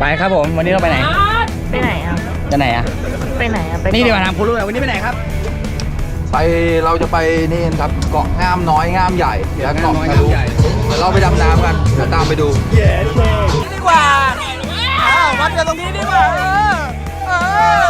ไปครับผม วันนี้เราไปไหน ไปไหนอะ จะไหนอะ ไปไหนอะ ไปนี่ดีกว่าถามคุณรู้เลยวันนี้ไปไหนครับ ไปเราจะไปนี่ครับเกาะงามน้อยงามใหญ่และเกาะงามน้อยทะลุงามใหญ่เดี๋ยวเราไปดำน้ำกันเดี๋ยวตามไปดูดีกว่าวัดกันตรงนี้ดีกว่าเออเออ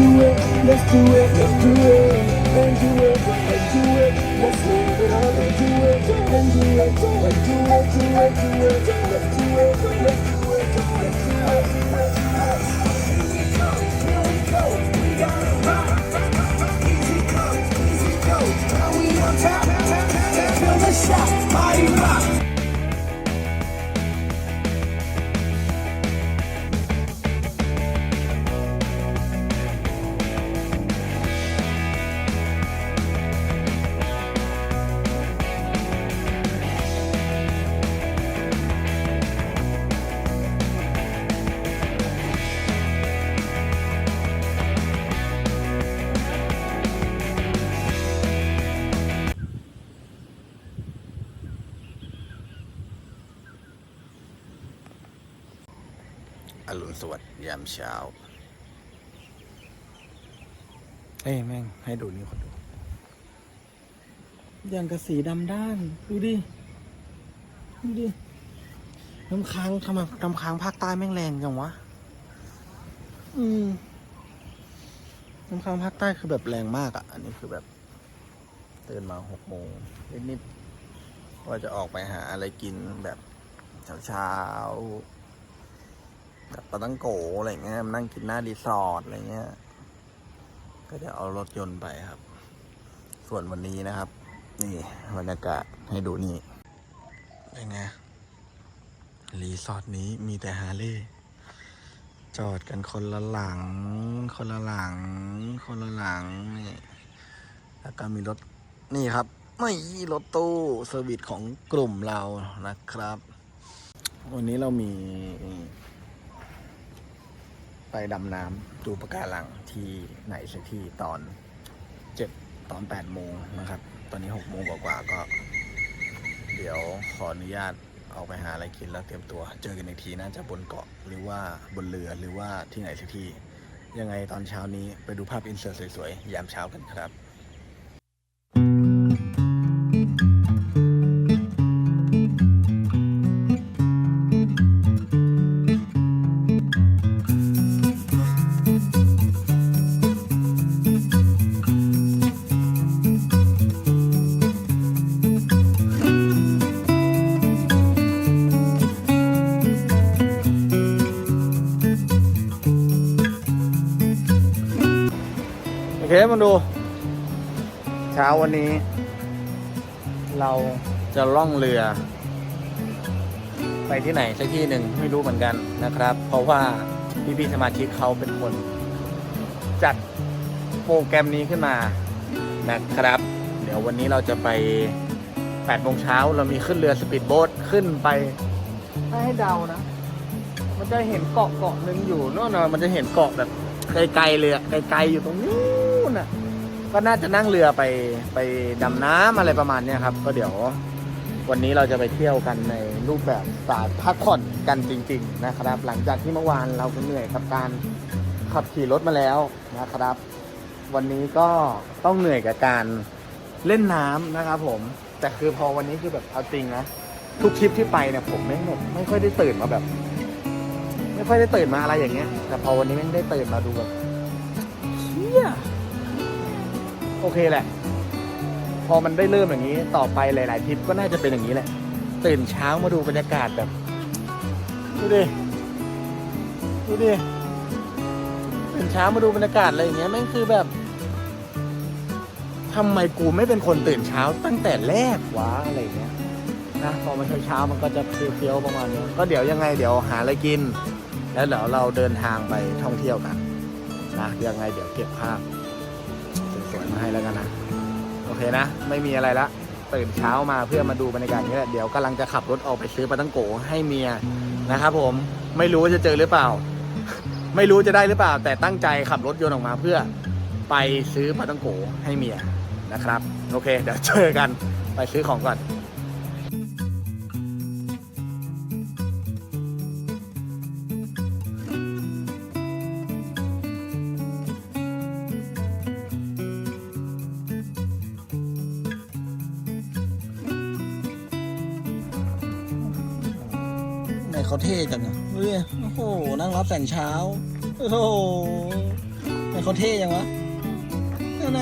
do it, let's do it, let's do it, and do it, and do it, let's live it up and do it, and do it, and do it, do it, do it, let's do it, let's do it. ยามเช้า เอ้ยแม่ง ให้ดูนี่คนดู อย่างกระสีดำด้าน ดูดิ ดูดิ น้ำค้างทำไมน้ำค้างภาคใต้แม่งแรงจังวะ อืม น้ำค้างภาคใต้คือแบบแรงมากอะ่ะ อันนี้คือแบบตื่นมาหกโมงนิดๆว่าจะออกไปหาอะไรกินแบบเช้าๆ แบบปาตั้งโกอะไรเงี้ยมานั่งกินหน้ารีสอร์ทอะไรเงี้ย ก็จะเอารถยนต์ไปครับ ส่วนวันนี้นะครับ นี่บรรยากาศให้ดูนี่เป็นไงรีสอร์ทนี้มีแต่ฮาร์เลย์จอดกันคนละหลัง คนละหลัง คนละหลังนี่แล้วก็มีรถนี่ครับ ไม่รถตู้เซอร์วิสของกลุ่มเรานะครับ วันนี้เรามี ไปดำน้ำดูปะการังที่ไหนสักที่ตอนเจ็ดตอนแปดโมงนะครับ ตอนนี้หกโมงกว่าๆก็ เดี๋ยวขออนุญาตออกไปหาอะไรกินแล้วเตรียมตัว เจอกันอีกทีน่าจะบนเกาะหรือว่าบนเรือหรือว่าที่ไหนสักที่ ยังไงตอนเช้านี้ไปดูภาพอินเสิร์ตสวยๆ ยามเช้ากันครับ ดู เช้าวันนี้ เราจะล่องเรือ ไปที่ไหนสักที่หนึ่งไม่รู้เหมือนกันนะครับ เพราะว่าพี่พี่ๆสมาชิกเขาเป็นคน จัดโปรแกรมนี้ขึ้นมานะครับ เดี๋ยววันนี้เราจะไป8โมงเช้าเรามีขึ้นเรือสปีดโบ๊ทขึ้นไปถ้าให้เดานะ มันจะเห็นเกาะเกาะหนึ่งอยู่โน่นน่ะมันจะเห็นเกาะแบบไกลๆเลยอะไกลๆอยู่ตรงนู้ นน่ะ ก็น่าจะนั่งเรือไปไปดำน้ำอะไรประมาณเนี้ยครับ ก็เดี๋ยววันนี้เราจะไปเที่ยวกันในรูปแบบสายพักผ่อนกันจริง ๆ นะครับ หลังจากที่เมื่อวานเราเหนื่อยกับการขับขี่รถมาแล้วนะครับ วันนี้ก็ต้องเหนื่อยกับการเล่นน้ำนะครับผม แต่คือพอวันนี้คือแบบเอาจริงนะทุกทริปที่ไปเนี่ยผมไม่แบบไม่ค่อยได้ตื่นมาแบบ ไม่ค่อยได้ตื่นมาอะไรอย่างเงี้ย แต่พอวันนี้แม่งได้ตื่นมาดูแบบเชี่ย โอเคแหละ พอมันได้เริ่มอย่างนี้ต่อไปหลาย ๆทริปก็น่าจะเป็นอย่างนี้แหละ ตื่นเช้ามาดูบรรยากาศแบบ ดูดิ ดูดิ ตื่นเช้ามาดูบรรยากาศอะไรอย่างเงี้ยแม่งคือแบบทำไมกูไม่เป็นคนตื่นเช้าตั้งแต่แรกวะอะไรเงี้ยนะพอมันเช้าๆมันก็จะเฟี้ยวๆประมาณนี้ก็เดี๋ยวยังไงเดี๋ยวหาอะไรกิน แล้วเดี๋ยวเราเดินทางไปท่องเที่ยวกันนะยังไงเดี๋ยวเก็บภาพ แล้วกันนะ โอเคนะ ไม่มีอะไรละ ตื่นเช้ามาเพื่อมาดูบรรยากาศนี้แหละเดี๋ยวกำลังจะขับรถออกไปซื้อปลาตั้งโกให้เมียนะครับผมไม่รู้จะเจอหรือเปล่า ไม่รู้จะได้หรือเปล่า แต่ตั้งใจขับรถยนต์ออกมาเพื่อไปซื้อปลาตั้งโกให้เมียนะครับ โอเค เดี๋ยวเจอกันไปซื้อของก่อน เขาเท่จังอะเฮ้ยโอ้โห นั่งรับแสงเช้า โอ้โหไหนเขาเท่จังวะนั่นไง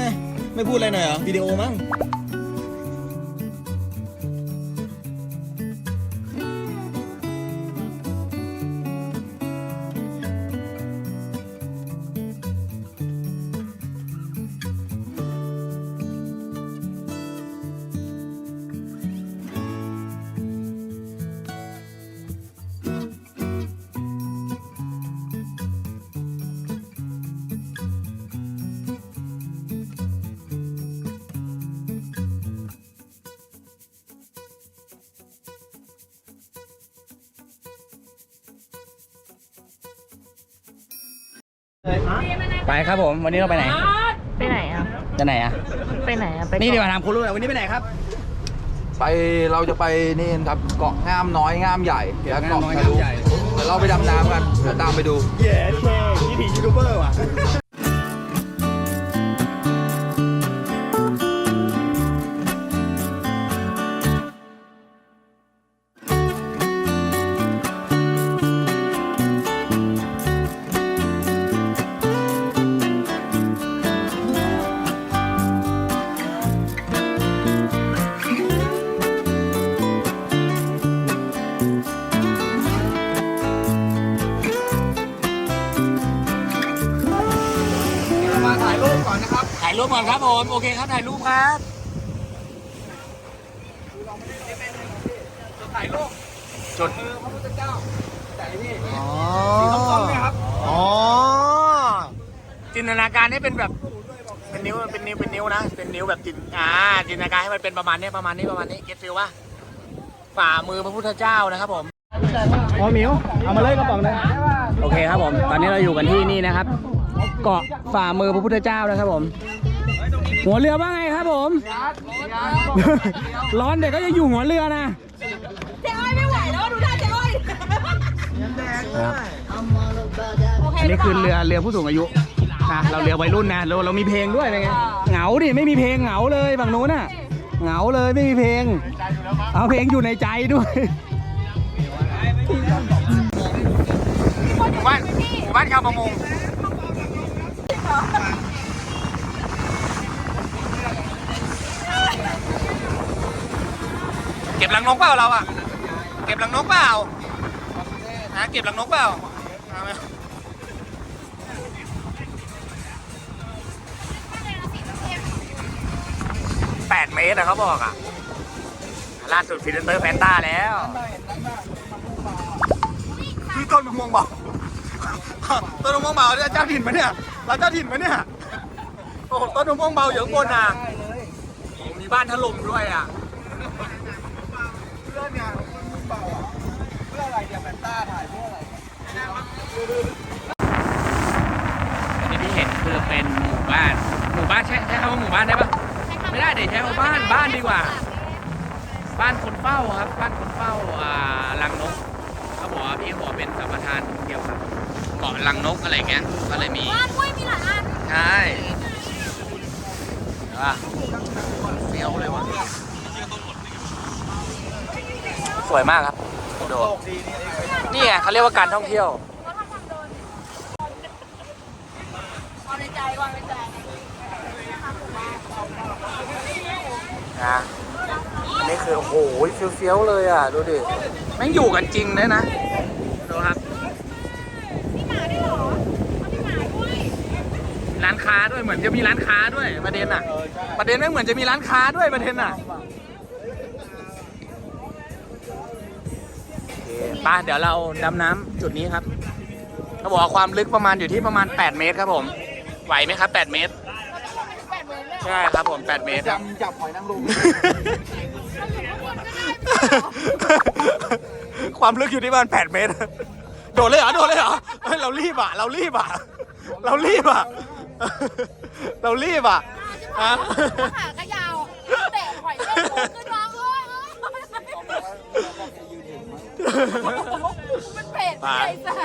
ไม่พูดอะไรหน่อยเหรอวิดีโอมั้ง ไปครับผม วันนี้เราไปไหน ไปไหนอะ จะไหนอะ ไปไหนอะ ไปนี่เกาะดีกว่าถามคุณรู้เลยวันนี้ไปไหนครับ ไปเราจะไปนี่ครับเกาะงามน้อยงามใหญ่และเกาะเกาะงามน้อยทะลุงามใหญ่เดี๋ยวเราไปดำน้ำกันเดี๋ยวตามไปดู เย้เท่ยี่ผียูทูบเบอร์ว่ะ รูปก่อนนะครับ ถ่ายรูปก่อนครับผมโอเคครับถ่ายรูปครับถ่ายรูปจุดคือพระพุทธเจ้าแต่นี่อ๋อสีส้มๆเนี่ยครับอ๋อจินตนาการให้เป็นแบบเป็นนิ้วเป็นนิ้วเป็นนิ้วนะเป็นนิ้วแบบจินอ่าจินตนาการให้มันเป็นประมาณนี้ประมาณนี้ประมาณนี้เก็ตฟิลว่าฝ่ามือพระพุทธเจ้านะครับผมอ๋อมิวเอามาเลยกระป๋องเลยโอเคครับผม ตอนนี้เราอยู่กันที่นี่นะครับเกาะฝ่ามือพระพุทธเจ้านะครับผม หัวเรือว่าไงครับผม ร้อนเด็กก็จะอยู่หัวเรือนะเจ๊อ้อยไม่ไหวแล้วดูท่าเจ๊อ้อยครับโอเคอันนี้คือเรือเรือผู้สูงอายุนะเราเรือวัยรุ่นนะเราเรามีเพลงด้วยเป็นไงเหงาดิไม่มีเพลงเหงาเลยฝั่งนู้นน่ะเหงาเลยไม่มีเพลง เอาเพลงอยู่ในใจด้วยหมู่บ้านหมู่บ้านชาวประมง เก็บหลังนกเปล่าเราอะ เก็บหลังนกเปล่าฮะเก็บหลังนกเปล่าแปดเมตรอะเขาบอกอะ ล่าสุดฟิลเตอร์แฟนต้าแล้วคือต้นมะม่วงเบา ต้นมะม่วงเบาเนี่ยเจ้าถิ่นไหมเนี่ยเราเจ้าถิ่นไหมเนี่ยโอ้โหต้นมะม่วงเบาอยู่ข้างบนอะมีบ้านถล่มด้วยอะเพื่อนเนี่ยมันเบาอะเพื่ออะไรเนี่ยแฟนต้าถ่ายเพื่ออะไรอันนี้ที่เห็นคือเป็นหมู่บ้าน หมู่บ้านใช้ใช้คำว่าหมู่บ้านได้ปะไม่ได้เดี๋ยวใช้คำว่าบ้านบ้านดีกว่า บ้านคนเฝ้าครับ บ้านคนเฝ้าอ่าลังนกเขาบอกว่าพี่เขาบอกเป็นสัมปทานเกี่ยวกับ เกาะลังนกอะไรเงี้ย ก็เลยมี บ้านกล้วยมีหลายอันใช่เห็นปะเฟี้ยวเลยว่ะ สวยมากครับโดดนี่ไงเขาเรียกว่าการท่องเที่ยว เขาทำทางเดินวางในใจวางในใจนะอันนี้คือโอ้โหเฟี้ยวๆเลยอะ ดูดิแม่งอยู่กันจริงเลยนะ ดูครับ มีหมาด้วยเหรอเอามีหมาด้วย ร้านค้าด้วยเหมือนจะมีร้านค้าด้วยประเด็นอะ ประเด็นไม่งเหมือนจะมีร้านค้าด้วยประเด็นอะโอเคไป้าเดี๋ยวเราดำน้ำจุดนี้ครับเขาบอกว่าความลึกประมาณอยู่ที่ประมาณ 8 เมตรครับผม ไหวไหมครับ 8 เมตรแปดหมื่นเลยเหรอใช่ครับผม 8 เมตรครับ จำจับหอยนางรมความลึกอยู่ที่ประมาณ 8 เมตร โดดเลยเหรอ โดดเลยเหรอเฮ้ยเรารีบอะ เรารีบอะ เรารีบอะ เรารีบอะฮะขากระยาวเตะหอยเล่นมุกขึ้นมาโอ้ยมันเผ็ดไอ้สัส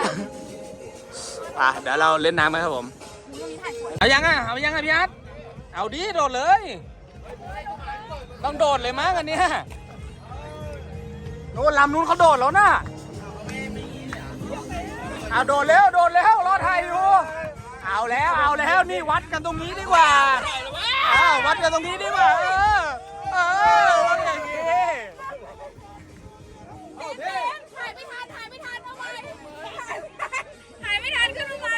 อะเดี๋ยวเราเล่นน้ำกันครับผมมึงถ่ายสวยเอายังอะเอายังอะพี่อาร์ตเอาดิโดดเลย ต้องโดดเลยมั้งอันเนี้ยโน่นลำนู้นเขาโดดแล้วน่ะเอาโดดแล้วโดดแล้วรอไทยดู เอาแล้วเอาแล้วนี่วัดกันตรงนี้ดีกว่าอ้าววัดกันตรงนี้ดีกว่าเออเออวัดอย่างนี้ถ่ายไม่ทันถ่ายไม่ทันเอาไว้ถ่ายไม่ทันขึ้นมาไว้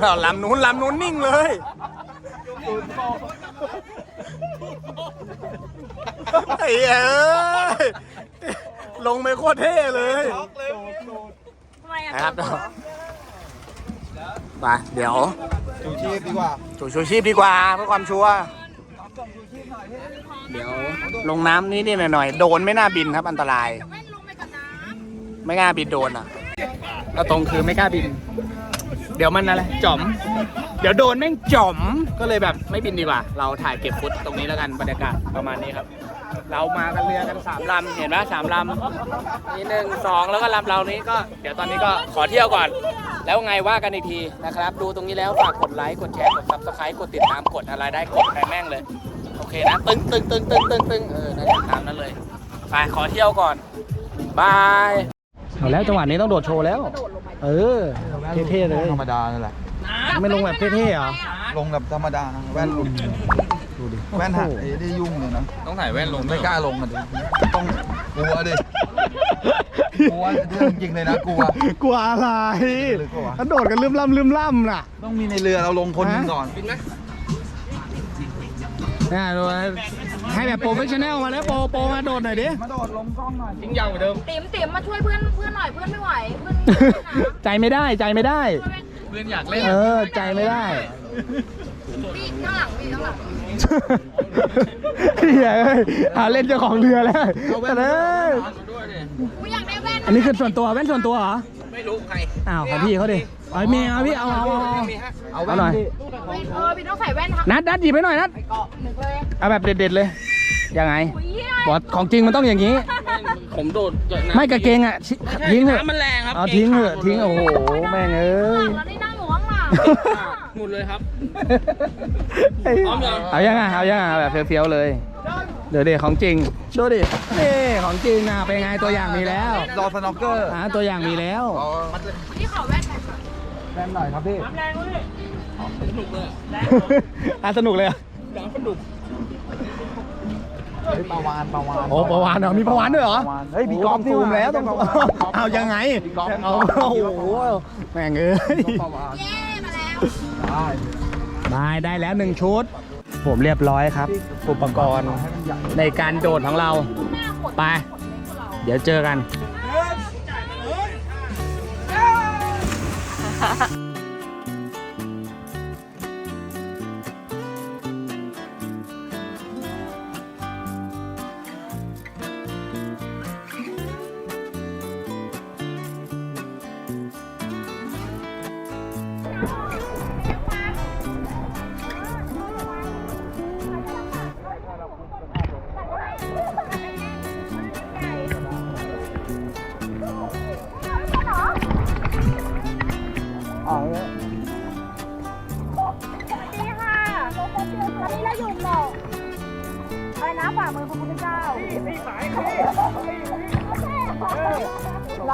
เอาลำนู้นลำนู้นนิ่งเลยไอ้เอ้ยลงไปโคตรเท่เลยทำไมอะ นะครับไปเดี๋ยวชูชีพดีกว่าจูชูชีพดีกว่าเพื่อความชัวร์เดี๋ยวลงน้ำนิดๆหน่อยๆโดนไม่น่าบินครับอันตรายแว่นลงไปกับน้ไม่กล้าบินโดนอะแล้วตรงคือไม่กล้าบิน เดี๋ยวมันอะไรจ่อม เดี๋ยวโดนแม่งจ่อมก็เลยแบบไม่บินดีกว่า เราถ่ายเก็บฟุตตรงนี้แล้วกันบรรยากาศประมาณนี้ครับ เรามากันเรือกันสามลำเห็นไหมสามลำนี่หนึ่งสองแล้วก็ลำเรานี้ก็เดี๋ยวตอนนี้ก็ขอเที่ยวก่อน แล้วไงว่ากันอีกทีนะครับ ดูตรงนี้แล้วฝากกดไลค์กดแชร์กดซับสไครต์กดติดตามกดอะไรได้กดไปแม่งเลย โอเคนะตึงตึงตึงตึงตึงตึงเออนั่นแหละตามนั้นเลยไปขอเที่ยวก่อนบายเอาแล้วจังหวะนี้ต้องโดดโชว์แล้ว เออเท่ๆเลยธรรมดานั่นแหละไม่ลงแบบเท่ๆเหรอลงแบบธรรมดาแว่นหลุด ดูดิแว่นหักไอ้ได้ยุ่งเลยนะต้องถ่ายแว่นลงไม่กล้าลงมันดิต้องกลัวดิกลัวเรื่องจริงเลยนะกลัวกลัวอะไรหรือกลัวถ้าโดดกันลืมล่ำลืมล่ำน่ะ ต้องมีในเรือเราลงคนหนึงก่อนน่าดูให้แบบโปรเฟชชั่นแนลมาแล้วโปรโปรมาโดดหน่อยดิมาโดดลงกล้องหน่อยทิ้งยาวเหมือนเดิมำติ๋มติ๋มมาช่วยเพื่อนเพื่อนหน่อยเพื่อนไม่ไหวเพื่อนใจไม่ได้ใจไม่ได้ เพื่อนอยากเล่นเออใจไม่ได้พี่ข้างหลังพี่ข้างหลัง เฮ้ยเอ้ยหาเล่นเจ้าของเรือแล้วแต่เอ้ยกูอยากได้แว่นอันนี้คือส่วนตัวแว่นส่วนตัวเหรอ ไม่รู้ใครอ้าวของพี่เขาดิเอามีเอาพี่เอาเอาเอาเอาเอาเอาหน่อยเออพี่ต้องใส่แว่นทักนัดนัดหยิบไปหน่อยนัดหนึ่งเลยเอาแบบเด็ดๆเลย ยังไงอุ้ยบอกของจริงมันต้องอย่างนี้ ผมโดดเกิดน้ไม่กางเกงอะชิทิ้งเถอะน้ำมันแรงครับเอาทิ้งเถอะทิ้งโอ้โหแม่งเอ้ยแล้วนี่นั่งอยู่ข้างหลัง หมดเลยครับเอาพร้อมยัง เอายังอะเอายังอะแบบเฟี้ยวๆเลย เดี๋ยวดิของจริงดูดินี่ของจริงนะเป็นไงตัวอย่างมีแล้วรอสน็อกเกอร์หาตัวอย่างมีแล้วอ๋อพี่ขอแว่นหน่อยแน่นหน่อยครับพี่อะสนุกเลยอะเฮ้ยปลาวานปลาวานโอ้ประวานเหรอมีประวานด้วยเหรอปลาวานเฮ้ยมีโกอล์ฟซูมแล้วต้องปลาวานเอายังไงมีกอล์ฟเอาโอ้โหแม่งเอ้ยปลาวานเย้มาแล้ว ได้ได้ได้แล้วหนึ่งชุด ผมเรียบร้อยครับ อุปกรณ์ในการโดดของเรา ไป เดี๋ยวเจอกัน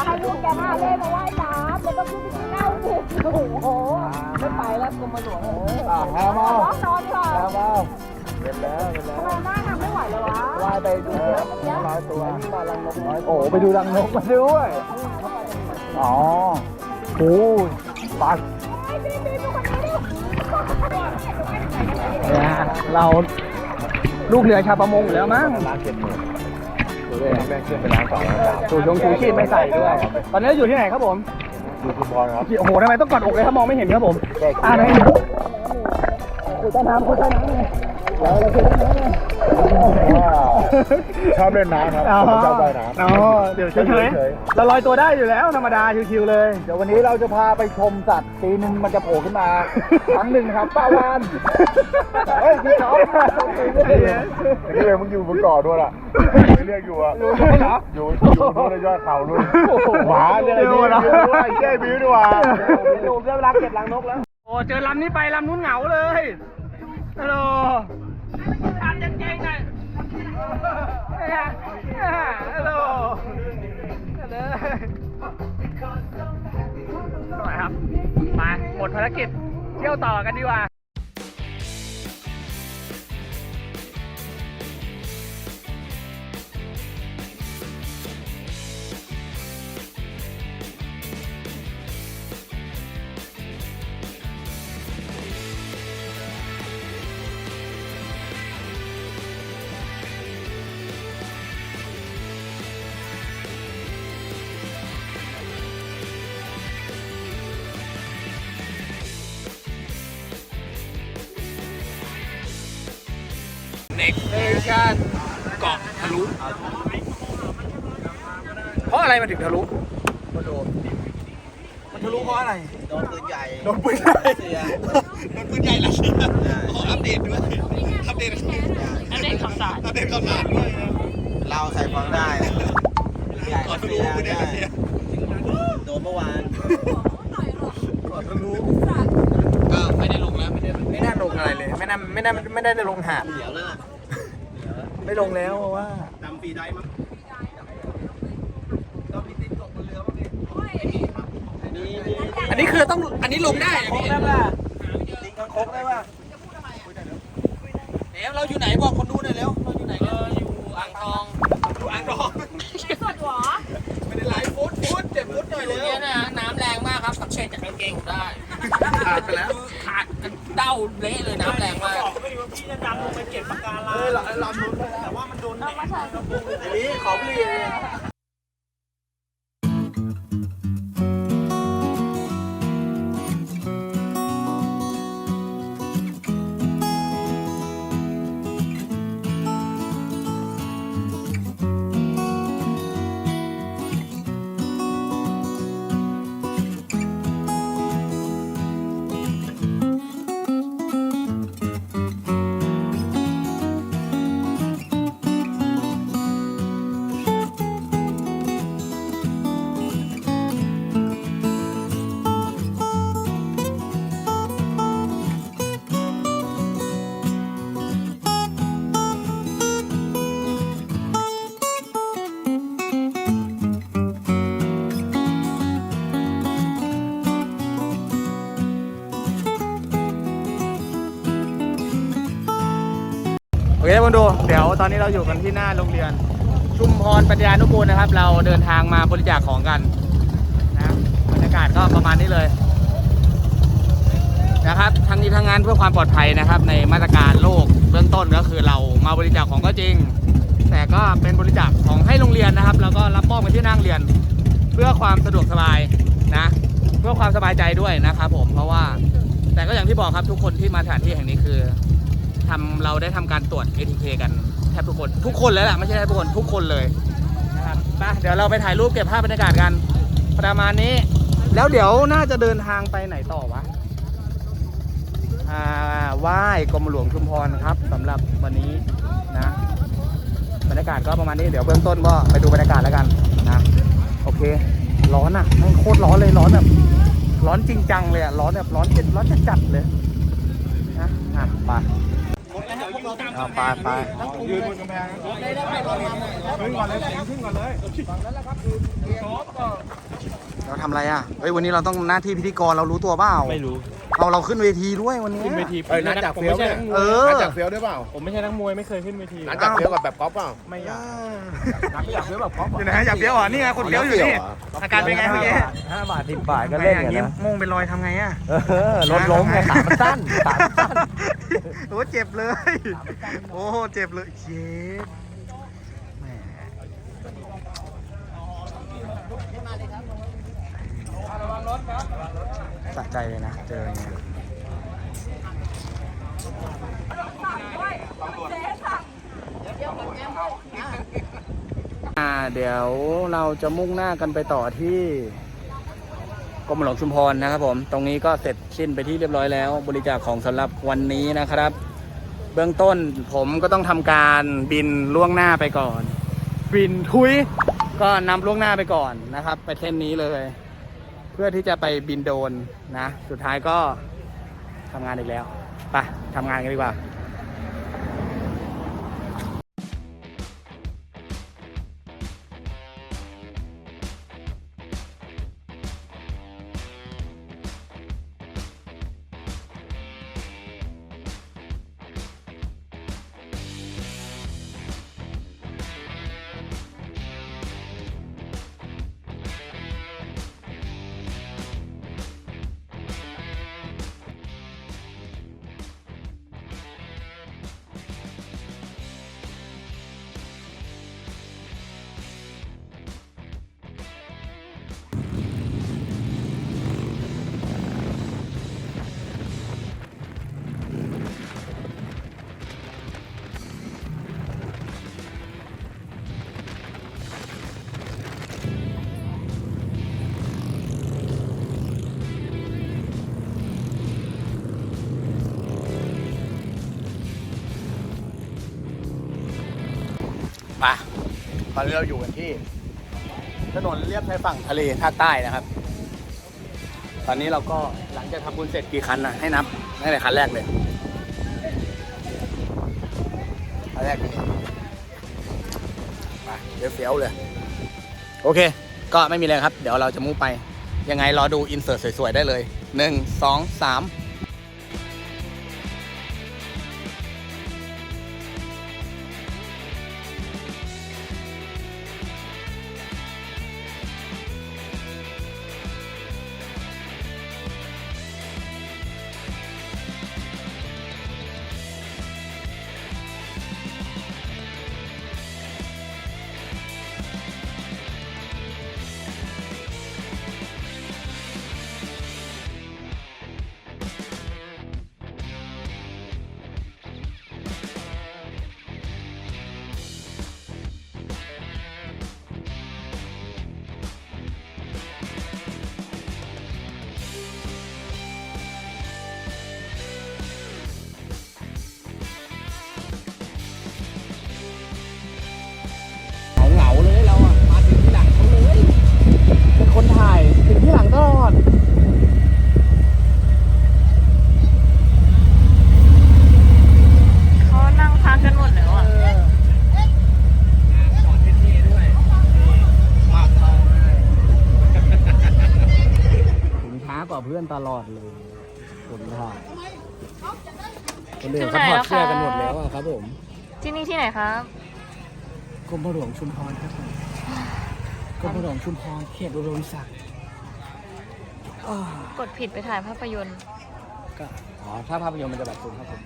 ให้ลูกแกมาเล่นมาไหว้น้ำแล้วก็ขึ้นไปกินเหล้าสิโอ้โหไม่ไปแล้วกรมหลวงอ่าแฮมเอาร้องนอนก่อนแฮมเอาเห็นแล้วเห็นแล้วทำไมหน้าทำไม่ไหวเลยวะว่ายไปดูเนี้ยร้อยตัวมาลังนกร้อยโอ้ไปดูรังนกมาด้วยอ๋อโอ้ยปักเนี่ยเราลูกเรือชาวประมงอยู่แล้วมั้ง ร้านเก็บหมดดูด้วยแม่งขึ้นไปน้ำสองร้านสามสูตรยงชูชีพไม่ใส่ด้วย ตอนนี้อยู่ที่ไหนครับผมดูคุณบอลครับโอ้โหทำไมต้องกอดอกเลยครับมองไม่เห็นครับผมอ่าไหนคุยใต้น้ำคุยใต้น้ำเลย ชอบเล่นน้ำครับอ๋อผมชอบว่ายน้ำ อ๋อเดี๋ยวเฉยๆเราลอยตัวได้อยู่แล้วธรรมดาชิวๆเลย เดี๋ยววันนี้เราจะพาไปชมสัตว์ปีนึงมันจะโผล่ขึ้นมา ครั้งหนึ่งครับป้าวานเฮ้ยพี่น้องนี่เลยมึงอยู่บนเกาะด้วยล่ะไม่เรียกอยู่อะอยู่อยู่นู่นในยอดเขาด้วยหมาเนี่ยไอ้นี่อยู่ด้วยแก้บิวด้วยว่ะดูเวลาเก็บรังนกแล้ว โอ้เจอลำนี้ไปลำนู้นเหงาเลยฮัลโหลทานเก่งๆหน่อย ฮัลโหลฮัลโหลหน่อยครับ มาหมดภารกิจเที่ยวต่อกันดีกว่า เน็กเนชั่นเกาะทะลุ เพราะอะไรมันถึงทะลุมันโดนมันทะลุเพราะอะไร โดนปืนใหญ่ โดนปืนใหญ่เสีย โดนปืนใหญ่ละสิขออัปเดตด้วย อัปเดตอัปเดตข่าวสารอัปเดตข่าวสารด้วยเราใส่ฟังได้ใหญ่ขอก็ทะลุเสียปืนใหญ่ได้ละเสียโดนเมื่อวานขอทะลุก็ไม่ได้ลงแล้วไม่ได้ไม่น่าลงอะไรเลย ไม่น่าไม่น่าไม่ได้ลงหาดเดี๋ยวแล้วนะ ไม่ลงแล้วเพราะว่าดำปีได้มั้งอันนี้คือต้องอันนี้ลงได้ครบแล้วล่ะลิงกังคกได้ป่ะเอ๋เราอยู่ไหนบอก เคทุกคนดูเดี๋ยวตอนนี้เราอยู่กันที่หน้าโรงเรียน ชุมพรปัญญานุกูลนะครับ เราเดินทางมาบริจาคของกันนะบรรยากาศก็ประมาณนี้เลยนะครับทั้งนี้ทั้งนั้นเพื่อความปลอดภัยนะครับ ในมาตรการโลกเบื้องต้นก็คือเรามาบริจาคของก็จริง แต่ก็เป็นบริจาคของให้โรงเรียนนะครับ แล้วก็รับมอบกันที่นั่งเรียน เพื่อความสะดวกสบายนะ เพื่อความสบายใจด้วยนะครับผมเพราะว่าแต่ก็อย่างที่บอกครับทุกคนที่มาสถานที่แห่งนี้คือ ทำเราได้ทำการตรวจ ATK กันแทบทุกคน ทุกคนเลยแหละไม่ใช่แค่ทุกคนทุกคนเลยนะครับไปเดี๋ยวเราไปถ่ายรูปเก็บภาพบรรยากาศกันประมาณนี้ แล้วเดี๋ยวน่าจะเดินทางไปไหนต่อวะอ่าไหว้กรมหลวงชุมพรครับสำหรับวันนี้นะบรรยากาศก็ประมาณนี้เดี๋ยวเบื้องต้นก็ไปดูบรรยากาศแล้วกันนะโอเค ร้อนอะแม่โคตรร้อนเลยร้อนแบบร้อนจริงจังเลยอะร้อนแบบร้อนเจ็ดร้อนจัดเลยนะอะไป เอาไปไปยืนบนกำแพงขึ้นก่อนเลยขึ้นก่อนเลยเราทำอะไรอะเฮ้ยวันนี้เราต้องหน้าที่พิธีกรเรารู้ตัวเปล่าไม่รู้เอาเราขึ้นเวทีด้วยวันนี้ขึ้นเวทีเอ้ยนัดจากเฟี้ยวเนี่ยเออนัดจากเฟี้ยวด้วยเปล่าผมไม่ใช่นักมวยไม่เคยขึ้นเวทีนัดจากเฟี้ยวกับแบบก๊อฟเปล่าไม่อยากนัดไม่อยากเฟี้ยวแบบก๊อฟอยู่ไหนอยากเปี้ยวเหรอนี่ไงคนเปี้ยวอยู่นี่อาการเป็นไงเมื่อกี้ห้าบาทสิบบาทก็เล่นอย่างนี้นั้นโมงเป็นรอยทำไงอะเออรถล้มไงขามันสั้นขามันสั้น โอ้เจ็บเลย โอ้เจ็บเลยเจ็บแหมสะใจเลยนะ เจออย่างเงี้ยอ่าเดี๋ยวเราจะมุ่งหน้ากันไปต่อที่ก รมหลวงชุมพรนะครับผม ตรงนี้ก็เสร็จสิ้นไปที่เรียบร้อยแล้ว บริจาคของสำหรับวันนี้นะครับ เบื้องต้นผมก็ต้องทำการบินล่วงหน้าไปก่อน บินทุยก็นำล่วงหน้าไปก่อนนะครับ ไปเส้นนี้เลย เพื่อที่จะไปบินโดรนนะ สุดท้ายก็ทำงานอีกแล้วไปทำงานกันดีกว่า ปตอนนี้เราอยู่กันที่ ถนนเลียบชายฝั่งทะเลภาคใต้นะครับ ตอนนี้เราก็หลังจากทำบุญเสร็จกี่คันนะให้นับตั้งแต่คันแรกเลยคันแรกนี่ไปเดี๋ยวเฟี้ยวเลย โอเค ก็ไม่มีอะไรครับ เดี๋ยวเราจะมุ่งไป ยังไงรอดูอินเสิร์ตสวยๆได้เลยหนึ่งสองสาม ตลอดเลยผมถ่ายคนอื่นเขาถอดเสื้อกันหมดแล้วอะครับผม ที่นี่ที่ไหนครับกรมหลวงชุมพรครับผมกรมหลวงชุมพรเขตอุดมศักดิ์อ้าวกดผิดไปถ่ายภาพยนตร์ก็อ๋อถ้าภาพยนตร์มันจะแบบซูมครับผม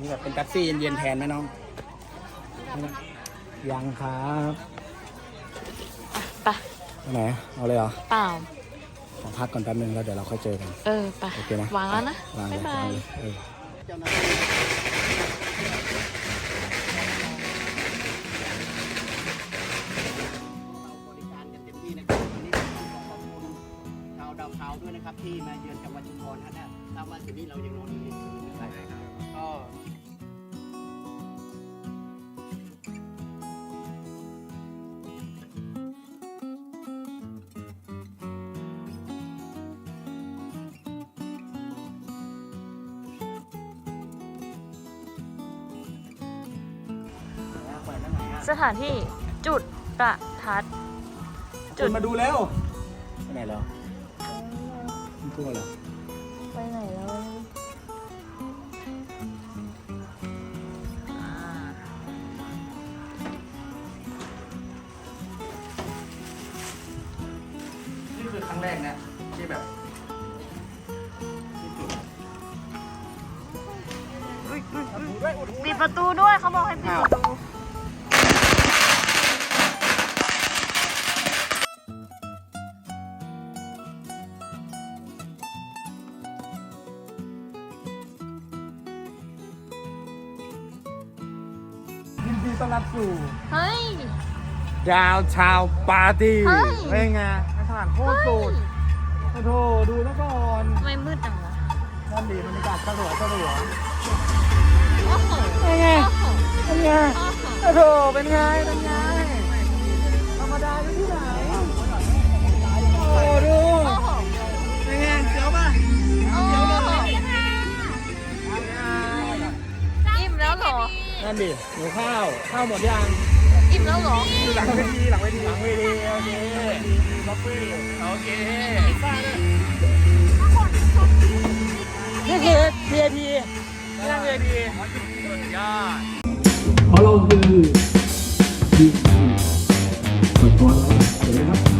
นี่แบบเป็นแท็กซี่เย็นๆแทนไหมน้อง ยังครับ ไป ไปไหนเอาเลยเหรอเปล่า ขอพักก่อนแป๊บนึงแล้วเดี๋ยวเราค่อยเจอกัน เออ ไปโอเคนะวางแล้วนะ วางเลบ๊ายยบาวางย เลยเออ สถานที่จุดประทัด จุด มาดูแล้วไปไหนแล้วคุณพูดเหรอ ต้อนรับสู่เฮ้ย ดาวชาวปาร์ตี้เฮ้ย เป็นไงอาหารโคตรสุดโอ้โหดูซะก่อนทำไมมืดจังวะนั่นดีบรรยากาศสลัวสลัวโอ้โหเป็นไงโอ้โหเป็นไงโอ้โหโอ้โหเป็นไงเป็นไง นั่นดิหิวข้าวข้าวหมดยัง อิ่มแล้วเหรอหลังเวทีหลังเวทีหลังเวทีโอเคล็อกฟี่โอเคนี่คือ VIP นี่นั่ง VIP สุดยอดเพราะเราคือทีมเปิดตัวแล้วเห็นไหมครับ